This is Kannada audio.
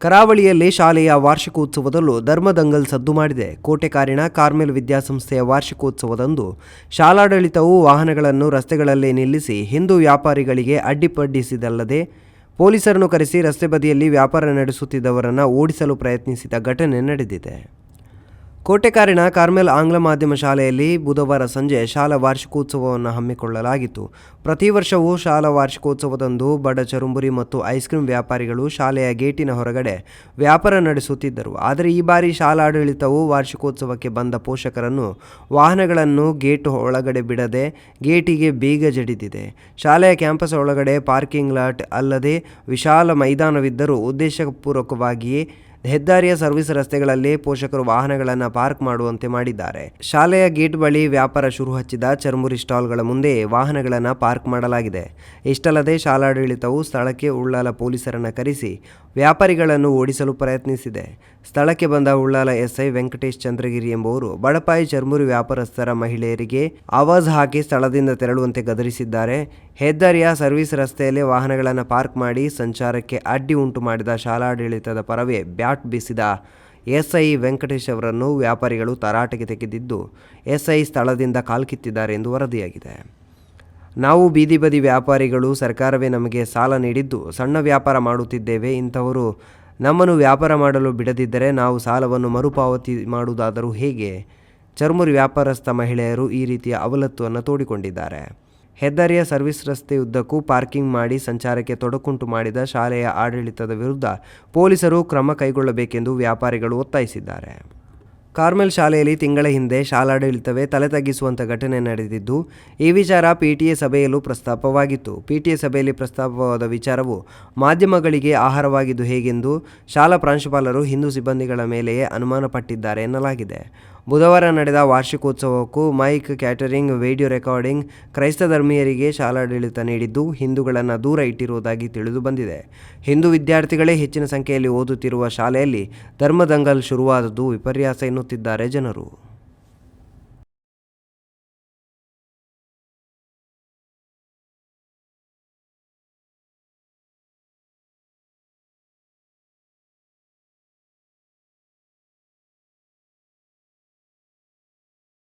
ಕರಾವಳಿಯಲ್ಲಿ ಶಾಲೆಯ ವಾರ್ಷಿಕೋತ್ಸವದಲ್ಲೂ ಧರ್ಮದಂಗಲ್ ಸದ್ದು ಮಾಡಿದೆ. ಕೋಟೆಕಾರಿನ ಕಾರ್ಮೆಲ್ ವಿದ್ಯಾಸಂಸ್ಥೆಯ ವಾರ್ಷಿಕೋತ್ಸವದಂದು ಶಾಲಾಡಳಿತವು ವಾಹನಗಳನ್ನು ರಸ್ತೆಗಳಲ್ಲಿ ನಿಲ್ಲಿಸಿ ಹಿಂದೂ ವ್ಯಾಪಾರಿಗಳಿಗೆ ಅಡ್ಡಿಪಡಿಸಿದಲ್ಲದೆ ಪೊಲೀಸರನ್ನು ಕರೆಸಿ ರಸ್ತೆ ಬದಿಯಲ್ಲಿ ವ್ಯಾಪಾರ ನಡೆಸುತ್ತಿದ್ದವರನ್ನು ಓಡಿಸಲು ಪ್ರಯತ್ನಿಸಿದ ಘಟನೆ ನಡೆದಿದೆ. ಕೋಟೆಕಾರಿನ ಕಾರ್ಮೆಲ್ ಆಂಗ್ಲ ಮಾಧ್ಯಮ ಶಾಲೆಯಲ್ಲಿ ಬುಧವಾರ ಸಂಜೆ ಶಾಲಾ ವಾರ್ಷಿಕೋತ್ಸವವನ್ನು ಹಮ್ಮಿಕೊಳ್ಳಲಾಗಿತ್ತು. ಪ್ರತಿ ವರ್ಷವೂ ಶಾಲಾ ವಾರ್ಷಿಕೋತ್ಸವದಂದು ಬಡ ಚರುಂಬುರಿ ಮತ್ತು ಐಸ್ ಕ್ರೀಂ ವ್ಯಾಪಾರಿಗಳು ಶಾಲೆಯ ಗೇಟಿನ ಹೊರಗಡೆ ವ್ಯಾಪಾರ ನಡೆಸುತ್ತಿದ್ದರು. ಆದರೆ ಈ ಬಾರಿ ಶಾಲಾಡಳಿತವು ವಾರ್ಷಿಕೋತ್ಸವಕ್ಕೆ ಬಂದ ಪೋಷಕರನ್ನು ವಾಹನಗಳನ್ನು ಗೇಟ್ ಒಳಗಡೆ ಬಿಡದೆ ಗೇಟಿಗೆ ಬೀಗ ಜಡಿದಿದೆ. ಶಾಲೆಯ ಕ್ಯಾಂಪಸ್ ಒಳಗಡೆ ಪಾರ್ಕಿಂಗ್ ಲಾಟ್ ಅಲ್ಲದೆ ವಿಶಾಲ ಮೈದಾನವಿದ್ದರೂ ಉದ್ದೇಶಪೂರ್ವಕವಾಗಿಯೇ ಹೆದ್ದಾರಿಯ ಸರ್ವಿಸ್ ರಸ್ತೆಗಳಲ್ಲಿ ಪೋಷಕರು ವಾಹನಗಳನ್ನು ಪಾರ್ಕ್ ಮಾಡುವಂತೆ ಮಾಡಿದ್ದಾರೆ. ಶಾಲೆಯ ಗೇಟ್ ಬಳಿ ವ್ಯಾಪಾರ ಶುರು ಹಚ್ಚಿದ ಚರ್ಮುರಿ ಸ್ಟಾಲ್ಗಳ ಮುಂದೆ ವಾಹನಗಳನ್ನು ಪಾರ್ಕ್ ಮಾಡಲಾಗಿದೆ. ಇಷ್ಟಲ್ಲದೆ ಶಾಲಾಡಳಿತವು ಸ್ಥಳಕ್ಕೆ ಉಳ್ಳಾಲ ಪೊಲೀಸರನ್ನು ಕರೆಸಿ ವ್ಯಾಪಾರಿಗಳನ್ನು ಓಡಿಸಲು ಪ್ರಯತ್ನಿಸಿದೆ. ಸ್ಥಳಕ್ಕೆ ಬಂದ ಉಳ್ಳಾಲ ಎಸ್ಐ ವೆಂಕಟೇಶ್ ಚಂದ್ರಗಿರಿ ಎಂಬುವರು ಬಡಪಾಯಿ ಚರ್ಮುರಿ ವ್ಯಾಪಾರಸ್ಥರ ಮಹಿಳೆಯರಿಗೆ ಆವಾಜ್ ಹಾಕಿ ಸ್ಥಳದಿಂದ ತೆರಳುವಂತೆ ಗದರಿಸಿದ್ದಾರೆ. ಹೆದ್ದಾರಿಯ ಸರ್ವಿಸ್ ರಸ್ತೆಯಲ್ಲಿ ವಾಹನಗಳನ್ನು ಪಾರ್ಕ್ ಮಾಡಿ ಸಂಚಾರಕ್ಕೆ ಅಡ್ಡಿ ಉಂಟು ಮಾಡಿದ ಶಾಲಾಡಳಿತದ ಪರವೇ ಬ್ಯಾಟ್ ಬೀಸಿದ ಎಸ್ಐ ವೆಂಕಟೇಶ್ ಅವರನ್ನು ವ್ಯಾಪಾರಿಗಳು ತರಾಟೆಗೆ ತೆಗೆದಿದ್ದು, ಎಸ್ಐ ಸ್ಥಳದಿಂದ ಕಾಲ್ಕಿತ್ತಿದ್ದಾರೆ ಎಂದು ವರದಿಯಾಗಿದೆ. ನಾವು ಬೀದಿ ಬದಿ ವ್ಯಾಪಾರಿಗಳು ಸರ್ಕಾರವೇ ನಮಗೆ ಸಾಲ ನೀಡಿದ್ದು, ಸಣ್ಣ ವ್ಯಾಪಾರ ಮಾಡುತ್ತಿದ್ದೇವೆ. ಇಂಥವರು ನಮ್ಮನ್ನು ವ್ಯಾಪಾರ ಮಾಡಲು ಬಿಡದಿದ್ದರೆ ನಾವು ಸಾಲವನ್ನು ಮರುಪಾವತಿ ಮಾಡುವುದಾದರೂ ಹೇಗೆ? ಚರ್ಮುರಿ ವ್ಯಾಪಾರಸ್ಥ ಮಹಿಳೆಯರು ಈ ರೀತಿಯ ಅವಲತ್ತುವನ್ನು ತೋಡಿಕೊಂಡಿದ್ದಾರೆ. ಹೆದ್ದಾರಿಯ ಸರ್ವಿಸ್ ರಸ್ತೆಯುದ್ದಕ್ಕೂ ಪಾರ್ಕಿಂಗ್ ಮಾಡಿ ಸಂಚಾರಕ್ಕೆ ತೊಡಕುಂಟು ಮಾಡಿದ ಶಾಲೆಯ ಆಡಳಿತದ ವಿರುದ್ಧ ಪೊಲೀಸರು ಕ್ರಮ ಕೈಗೊಳ್ಳಬೇಕೆಂದು ವ್ಯಾಪಾರಿಗಳು ಒತ್ತಾಯಿಸಿದ್ದಾರೆ. ಕಾರ್ಮೆಲ್ ಶಾಲೆಯಲ್ಲಿ ತಿಂಗಳ ಹಿಂದೆ ಶಾಲಾಡಳಿತವೇ ತಲೆ ತಗ್ಗಿಸುವಂಥ ಘಟನೆ ನಡೆದಿದ್ದು, ಈ ವಿಚಾರ ಪಿಟಿಎ ಸಭೆಯಲ್ಲೂ ಪ್ರಸ್ತಾಪವಾಗಿತ್ತು. ಪಿಟಿಎ ಸಭೆಯಲ್ಲಿ ಪ್ರಸ್ತಾಪವಾದ ವಿಚಾರವು ಮಾಧ್ಯಮಗಳಿಗೆ ಆಹಾರವಾಗಿದ್ದು ಹೇಗೆಂದು ಶಾಲಾ ಪ್ರಾಂಶುಪಾಲರು ಹಿಂದೂ ಸಿಬ್ಬಂದಿಗಳ ಮೇಲೆಯೇ ಅನುಮಾನಪಟ್ಟಿದ್ದಾರೆ ಎನ್ನಲಾಗಿದೆ. ಬುಧವಾರ ನಡೆದ ವಾರ್ಷಿಕೋತ್ಸವಕ್ಕೂ ಮೈಕ್ ಕ್ಯಾಟರಿಂಗ್, ವಿಡಿಯೋ ರೆಕಾರ್ಡಿಂಗ್, ಕ್ರೈಸ್ತ ಧರ್ಮೀಯರಿಗೆ ಶಾಲಾಡಳಿತ ನೀಡಿದ್ದು, ಹಿಂದೂಗಳನ್ನು ದೂರ ಇಟ್ಟಿರುವುದಾಗಿ ತಿಳಿದು ಬಂದಿದೆ. ಹಿಂದೂ ವಿದ್ಯಾರ್ಥಿಗಳೇ ಹೆಚ್ಚಿನ ಸಂಖ್ಯೆಯಲ್ಲಿ ಓದುತ್ತಿರುವ ಶಾಲೆಯಲ್ಲಿ ಧರ್ಮದಂಗಲ್ ಶುರುವಾದದ್ದು ವಿಪರ್ಯಾಸ ಎನ್ನುತ್ತಿದ್ದಾರೆ ಜನರು.